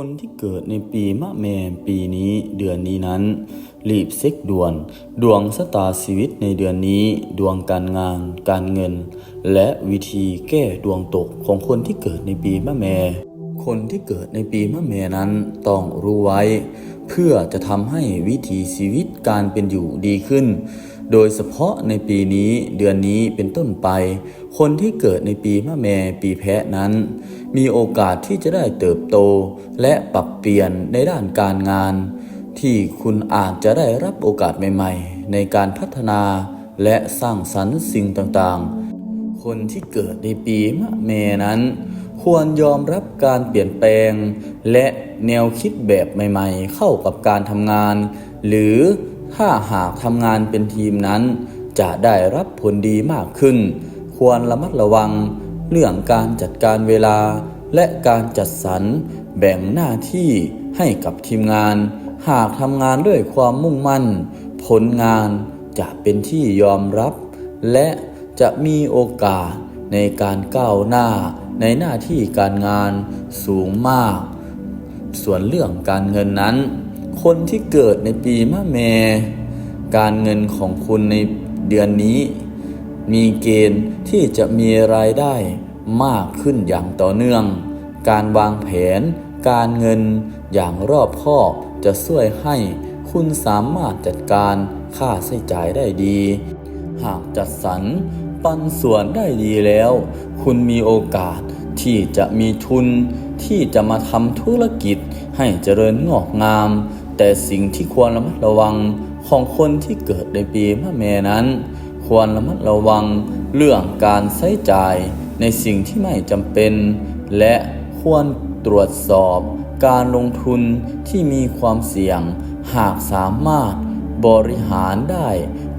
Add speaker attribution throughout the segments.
Speaker 1: คนที่เกิดในปีมะแมปีนี้เดือนนี้นั้น รีบเซ็กด่วน ดวงสตาชีวิตในเดือนนี้ ดวงการงาน การเงิน และวิธีแก้ดวงตกของคนที่เกิดในปีมะแม คนที่เกิดในปีมะแมนั้นต้องรู้ไว้ เพื่อจะทำให้วิถีชีวิตการเป็นอยู่ดีขึ้น โดยเฉพาะในปีนี้เดือนนี้เป็นต้นไป คนที่เกิดในปีมะแม่ปีแพะนั้น มีโอกาสที่จะได้เติบโต และปรับเปลี่ยนในด้านการงาน ที่คุณอาจจะได้รับโอกาสใหม่ ๆ ในการพัฒนาและสร้างสรรค์สิ่งต่างๆ คนที่เกิดในปีมะเมนั้น ควรยอมรับการเปลี่ยนแปลง และ แนวคิดแบบใหม่ๆ เข้ากับการทำงาน หรือถ้าหากทำงานเป็นทีมนั้น จะได้รับผลดีมากขึ้น ควรระมัดระวัง เรื่องการจัดการเวลา และการจัดสรรแบ่งหน้าที่ให้กับทีมงาน หากทำงานด้วยความมุ่งมั่น ผลงานจะเป็นที่ยอมรับ และจะมีโอกาสในการก้าวหน้าในหน้าที่การงานสูงมาก ส่วนเรื่องการเงินนั้น คนที่เกิดในปีมะแม การเงินของคุณในเดือนนี้ มีเกณฑ์ที่จะมีรายได้มากขึ้นอย่างต่อเนื่อง การวางแผน การเงินอย่างรอบคอบจะช่วยให้คุณสามารถจัดการค่าใช้จ่ายได้ดี หากจัดสรรปันส่วนได้ดีแล้ว คุณมีโอกาสที่จะมีทุน ที่จะมาทำธุรกิจให้เจริญงอกงาม แต่สิ่งที่ควรระมัดระวังของคนที่เกิดในปีมะแมนั้น ควรระมัดระวังเรื่องการใช้จ่ายในสิ่งที่ไม่จำเป็น และควรตรวจสอบการลงทุนที่มีความเสี่ยง หากสามารถบริหารได้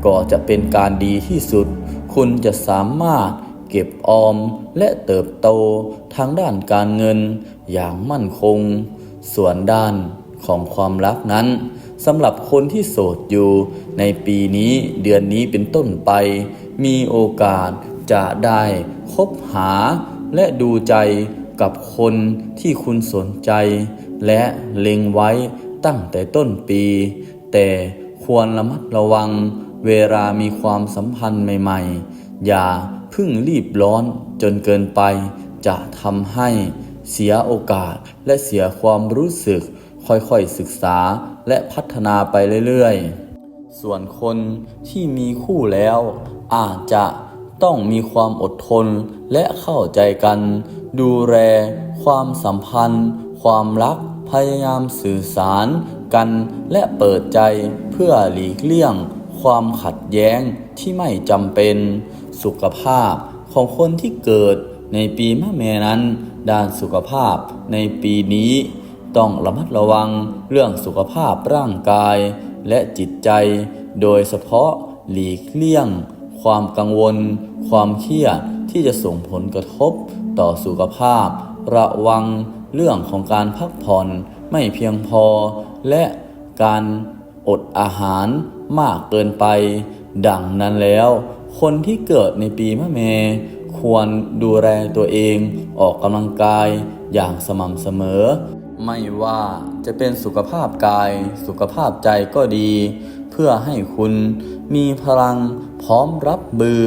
Speaker 1: ก็จะเป็นการดีที่สุด คุณจะสามารถเก็บออมและเติบโต ทางด้านการเงินอย่างมั่นคง ส่วนด้านของความรักนั้นสำหรับคนที่โสดอยู่ ในปีนี้เดือนนี้เป็นต้นไป มีโอกาสจะได้คบหาและดูใจกับคนที่คุณสนใจ และเล็งไว้ตั้งแต่ต้นปี แต่ควรระมัดระวังเวลามีความสัมพันธ์ใหม่ ๆ อย่าเพึ่งรีบร้อนจนเกินไป จะทำให้เสียโอกาสและเสียความรู้สึก ค่อยๆศึกษาและพัฒนาไปเรื่อยๆ ส่วนคนที่มีคู่แล้ว อาจจะต้องมีความอดทนและเข้าใจกัน ดูแลความสัมพันธ์ ความรักพยายามสื่อสารกันและเปิดใจเพื่อหลีกเลี่ยง ความขัดแย้งที่ไม่จำเป็น สุขภาพของคนที่เกิด ในปีมะแม่นั้น ด้านสุขภาพในปีนี้ ต้องระมัดระวังเรื่องสุขภาพร่างกาย และจิตใจ โดยเฉพาะหลีกเลี่ยง ความกังวล ความเครียดที่จะส่งผลกระทบต่อสุขภาพ ระวังเรื่องของการพักผ่อนไม่เพียงพอ และการอดอาหารมากเกินไป ดังนั้นแล้ว คนที่เกิดในปีมะเม ควรดูแลตัวเองออกกำลังกายอย่างสม่ำเสมอ ไม่ว่าจะเป็นสุขภาพกาย สุขภาพใจก็ดี เพื่อให้คุณมีพลังพร้อมรับมือ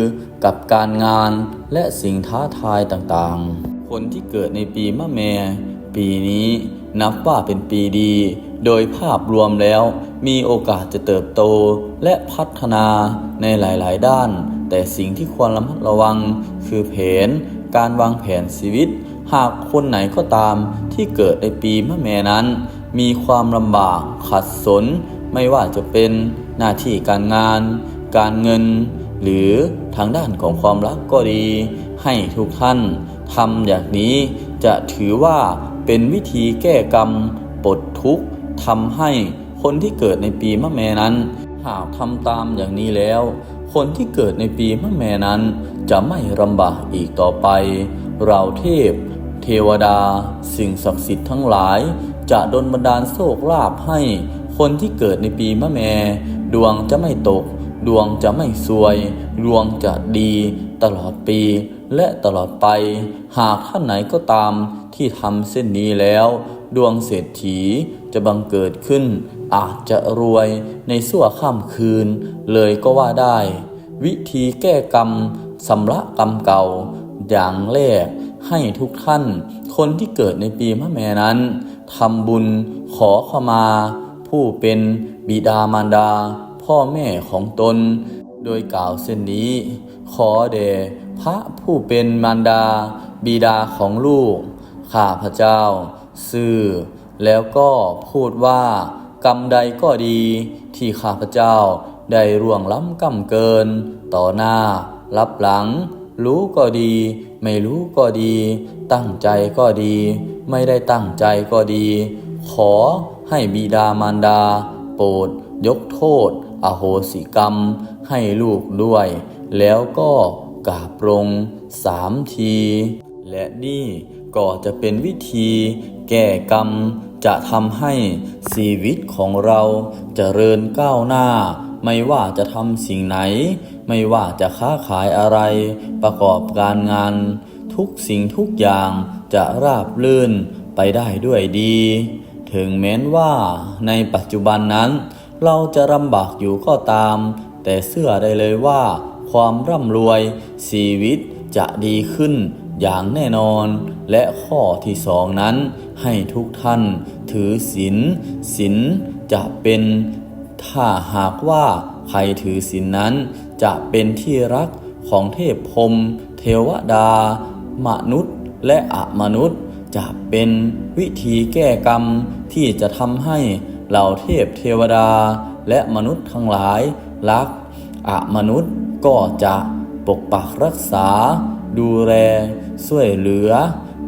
Speaker 1: กับการงานและสิ่งท้าทายต่างๆ คนที่เกิดในปีมะแม่ปีนี้นับว่าเป็นปีดี โดยภาพรวมแล้วมีโอกาสจะเติบโตและพัฒนาในหลาย ๆ ด้าน แต่สิ่งที่ควรระมัดระวังคือแผน การวางแผนชีวิต หากคนไหนก็ตามที่เกิดในปีมะแม่นั้น มีความลำบากขัดสน ไม่ว่าจะเป็นหน้าที่การงาน การเงิน หรือทางด้านของความรักก็ดี ให้ทุกท่านทำอย่างนี้จะถือว่าเป็นวิธีแก้กรรมปลดทุกข์ทำให้คนที่เกิดในปีมะแม่นั้น หากทำตามอย่างนี้แล้ว คนที่เกิดในปีมะแม่นั้น จะไม่ลำบากอีกต่อไป เราเทพ เทวดา สิ่งศักดิ์สิทธิ์ทั้งหลาย จะดลบันดาลโชคลาภให้ คนที่เกิดในปีมะแม่ ดวงจะไม่ตก ดวงจะไม่ซวย ดวงจะดีตลอดปี และตลอดไป หากท่านไหนก็ตามที่ทำเส้นนี้แล้ว ดวงเศรษฐีจะบังเกิดขึ้น อาจจะรวยในสั่วข้ามคืน เลยก็ว่าได้ วิธีแก้กรรมสำระกรรมเก่า อย่างแรกให้ทุกท่าน คนที่เกิดในปีมะแม่นั้นทำบุญขอขมา ผู้เป็นบิดามารดา พ่อแม่ของตน โดยกล่าวเส้นนี้ ขอเด พระผู้เป็นมารดาบิดาของลูก ข้าพระเจ้า ซื่อ แล้วก็พูดว่ากรรมใดก็ดีที่ข้าพเจ้าได้ร่วงล้ำกำเกิน ต่อหน้า รับหลัง รู้ก็ดี ไม่รู้ก็ดี ตั้งใจก็ดี ไม่ได้ตั้งใจก็ดี ขอให้บิดามารดา โปรดยกโทษ อโหสิกรรม ให้ลูกด้วย แล้วก็ กราบลงสามที และนี่ก็จะเป็นวิธีแก้กรรมจะทำให้ชีวิตของเราเจริญก้าวหน้า ไม่ว่าจะทำสิ่งไหน ไม่ว่าจะค้าขายอะไร ประกอบการงาน ทุกสิ่งทุกอย่างจะราบรื่นไปได้ด้วยดี ถึงแม้นว่าในปัจจุบันนั้น เราจะลำบากอยู่ก็ตาม แต่เชื่อได้เลยว่า ความร่ำรวย ชีวิตจะดีขึ้นอย่างแน่นอน และข้อที่สองนั้น ให้ทุกท่านถือศีลศีลจะเป็นถ้าหากว่าใครถือศีลนั้น จะเป็นที่รักของเทพพรมเทวดา มนุษย์ และอมนุษย์ จะเป็นวิธีแก้กรรมที่จะทำให้เหล่าเทพเทวดาและมนุษย์ทั้งหลายรักอมนุษย์ ก็จะปกปักรักษา ดูแลช่วยเหลือ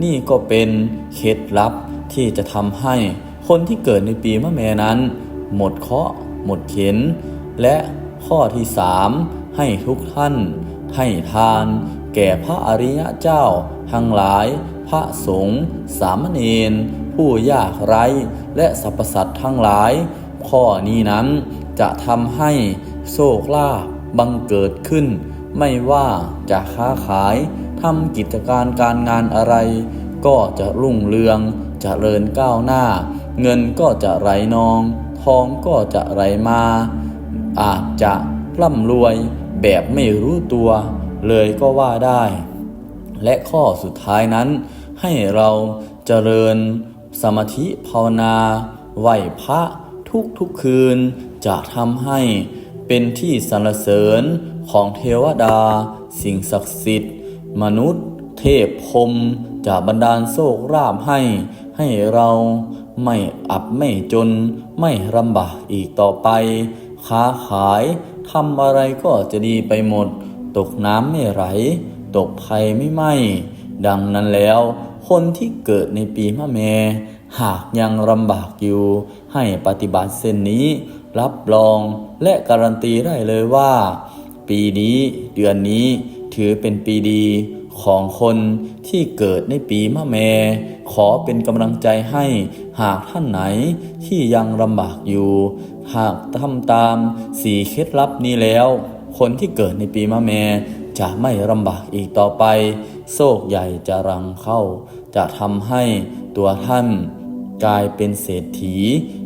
Speaker 1: นี่ก็เป็นเคล็ดลับที่จะทำให้คนที่เกิดในปีมะแม่นั้น หมดเคราะห์หมดเข็น และข้อที่สามให้ทุกท่าน ให้ทาน แก่พระอริยะเจ้า ทั้งหลาย พระสงฆ์สามเณรผู้ยากไร้ และสรรพสัตว์ทั้งหลาย ข้อนี้นั้นจะทำให้โชคลาภ บังเกิดขึ้น ไม่ว่าจะค้าขายทำกิจการการงานอะไร ก็จะรุ่งเรืองจเจริญก้าวหน้า เงินก็จะไหลนอง ทองก็จะไหลมา อาจจะร่ำรวยแบบไม่รู้ตัว เลยก็ว่าได้ และข้อสุดท้ายนั้น ให้เราเจริญสมาธิภาวนา ไหวพระทุกทุกคืนจะทำให้ เป็นที่สรรเสริญของเทวดา สิ่งศักดิ์สิทธิ์ มนุษย์ เทพพรมจะบันดาลโชคราบให้ ให้เราไม่อับไม่จน ไม่ลำบากอีกต่อไป ค้าขายทำอะไรก็จะดีไปหมด ตกน้ำไม่ไหลตกภัยไม่ไหม้ดังนั้นแล้ว คนที่เกิดในปีมะแม หากยังลำบากอยู่ ให้ปฏิบัติเส้นนี้ รับรองและการันตีได้เลยว่า ปีนี้เดือนนี้ถือเป็นปีดีของคนที่เกิดในปีมะแม ขอเป็นกำลังใจให้หากท่านไหนที่ยังลำบากอยู่ หากทำตามสี่เคล็ดลับนี้แล้ว คนที่เกิดในปีมะแม จะไม่ลำบากอีกต่อไป โชคใหญ่จะรังเข้า จะทำให้ตัวท่าน กลายเป็นเศรษฐี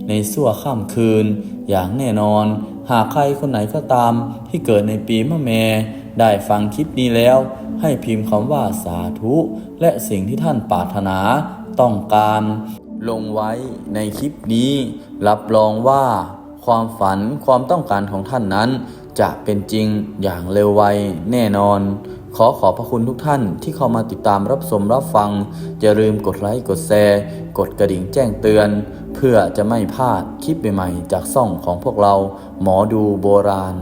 Speaker 1: ในสั่วข้ามคืน อย่างแน่นอน หากใครคนไหนก็ตามที่เกิดในปีมะแม ได้ฟังคลิปนี้แล้ว ให้พิมพ์คำว่าสาธุ และสิ่งที่ท่านปรารถนาต้องการ ลงไว้ในคลิปนี้ รับรองว่า ความฝันความต้องการของท่านนั้น จะเป็นจริงอย่างเร็วไวแน่นอน ขอขอบพระคุณทุกท่านที่เข้ามาติดตามรับชมรับฟัง อย่าลืมกดไลค์กดแชร์กดกระดิ่งแจ้งเตือน เพื่อจะไม่พลาดคลิปใหม่ๆจากซ่องของพวกเราหมอดูโบราณ